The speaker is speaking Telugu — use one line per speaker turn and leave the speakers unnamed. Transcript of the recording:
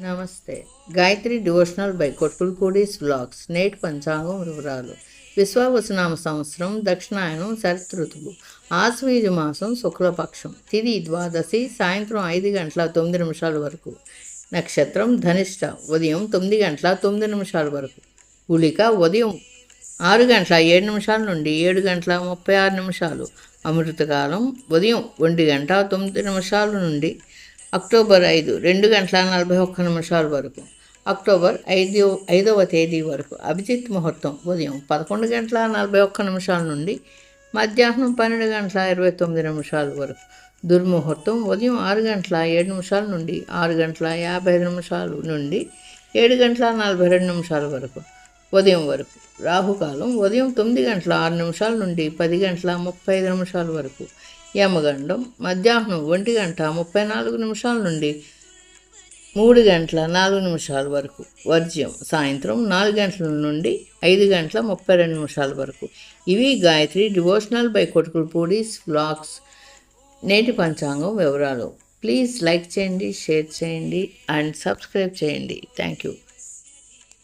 నమస్తే. Gayatri devotional by Kottulapudi's vlogs. నేటి పంచాంగం వివరాలు. విశ్వావసనామ సంవత్సరం దక్షిణాయనం శరతృతువు ఆశ్వీజ మాసం శుక్లపక్షం. తిది ద్వాదశి సాయంత్రం ఐదు గంటల తొమ్మిది నిమిషాల వరకు. నక్షత్రం ధనిష్ట. ఉదయం తొమ్మిది గంటల తొమ్మిది నిమిషాల వరకు. ఉలిక ఉదయం ఆరు గంటల ఏడు నిమిషాల నుండి ఏడు గంటల ముప్పై ఆరు నిమిషాలు. అమృతకాలం ఉదయం ఒంటి గంట తొమ్మిది నిమిషాల నుండి అక్టోబర్ ఐదు రెండు గంటల నలభై ఒక్క నిమిషాల వరకు. అక్టోబర్ ఐదు ఐదవ తేదీ వరకు అభిజిత్ ముహూర్తం ఉదయం పదకొండు గంటల నలభై ఒక్క నిమిషాల నుండి మధ్యాహ్నం పన్నెండు గంటల ఇరవై తొమ్మిది నిమిషాల వరకు. దుర్ముహూర్తం ఉదయం ఆరు గంటల ఏడు నిమిషాల నుండి ఆరు గంటల యాభై ఐదు నిమిషాలు నుండి ఏడు గంటల నలభై రెండు నిమిషాల వరకు. ఉదయం వరకు. రాహుకాలం ఉదయం తొమ్మిది గంటల ఆరు నిమిషాల నుండి పది గంటల ముప్పై ఐదు నిమిషాల వరకు. యమగండం మధ్యాహ్నం ఒంటి గంట ముప్పై నాలుగు నిమిషాల నుండి మూడు గంటల నాలుగు నిమిషాల వరకు. వర్జ్యం సాయంత్రం నాలుగు గంటల నుండి ఐదు గంటల ముప్పై రెండు నిమిషాల వరకు. ఇవి Gayatri devotional by Kottukulapudi's blogs. నేటి పంచాంగం వివరాలు. ప్లీజ్ లైక్ చేయండి షేర్ చేయండి అండ్ సబ్స్క్రైబ్ చేయండి. Thank you.